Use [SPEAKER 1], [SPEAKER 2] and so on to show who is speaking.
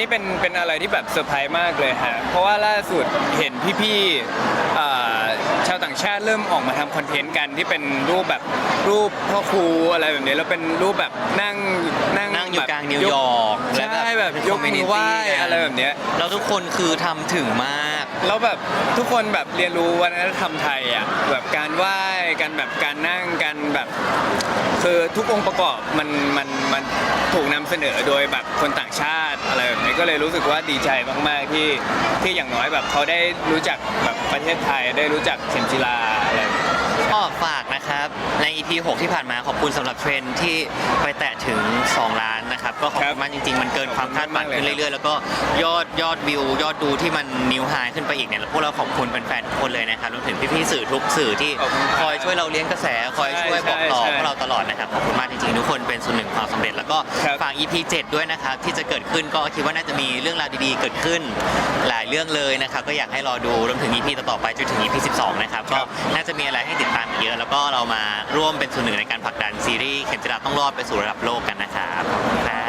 [SPEAKER 1] นี้เป็นเป็นอะไรที่แบบเซอร์ไพรส์มากเลยฮะ เพราะว่าล่าสุดเห็นพี่ๆอ่าชาวต่างชาติเริ่มออกมาทำคอนเทนต์กันที่เป็นรูปแบบรูปพ่อครูอะไรแบบนี้แล้วเป็นรูปแบบนั่งนั่ง
[SPEAKER 2] นั่งอยู่
[SPEAKER 1] แบบ
[SPEAKER 2] กลางนิวยอร์ก
[SPEAKER 1] ใช่แบบยกมือไหว้อะไรแบบเนี้ย
[SPEAKER 2] แล้วทุกคนคือทำถึงมาก
[SPEAKER 1] แล้วแบบทุกคนแบบเรียนรู้วัฒนธรรมไทยอะแบบการไหว้การแบบการนั่งการแบบ คือทุกองค์ประกอบมันมันมันถูกนำเสนอโดยแบบคนต่างชาติ อะไรแบบนี้ก็เลยรู้สึกว่าดีใจมากๆที่ที่อย่างน้อยแบบเขาได้รู้จักแบบประเทศไทยได้รู้จักเข็มจีลาอะไรแบบนี้
[SPEAKER 2] ก็ฝากนะครับ ใน EP 6 ที่ผ่านมาขอบคุณสำหรับเทรนด์ที่ไปแตะถึง 2 ล้านนะครับ ก็ขอบ
[SPEAKER 1] ครั
[SPEAKER 2] คุ
[SPEAKER 1] บ
[SPEAKER 2] ณมากจริง ๆ มันเกินความคาดหวัง
[SPEAKER 1] ขึ้
[SPEAKER 2] นเรื่อยๆ แล้วก็ยอดยอดวิวยอดดูที่มันนิวไฮ อีกเนี่ยพวกเราขอบคุณแฟนๆทุกคนเลยนะครับรวมถึงพี่ๆสื่อทุกสื่อที่
[SPEAKER 1] ขอบคุณครับ
[SPEAKER 2] คอยช่วยเราเลี้ยงกระแสคอยช่วย
[SPEAKER 1] ใช่
[SPEAKER 2] บอกต่อ
[SPEAKER 1] ใช่
[SPEAKER 2] พวกเราตลอดนะครับขอบคุณมากจริงๆทุกคนเป็นส่วนหนึ่งของความสำเร็จแล้วก็
[SPEAKER 1] ครับ
[SPEAKER 2] ฝาก EP 7 ด้วยนะครับที่จะเกิดขึ้นก็คิดว่าน่าจะมีเรื่องราวดีๆ เกิดขึ้น หลายเรื่องเลยนะครับก็อยากให้รอดูรวมถึง EP ต่อๆไปจนถึง EP 12 นะครับก็น่าจะมีอะไรให้ติดตามอีกเยอะ แล้วก็เรามาร่วมเป็นส่วนหนึ่งในการผลักดันซีรีส์เข็มจิราต้องรอดไปสู่ระดับโลกกันนะครับขอบคุณครับ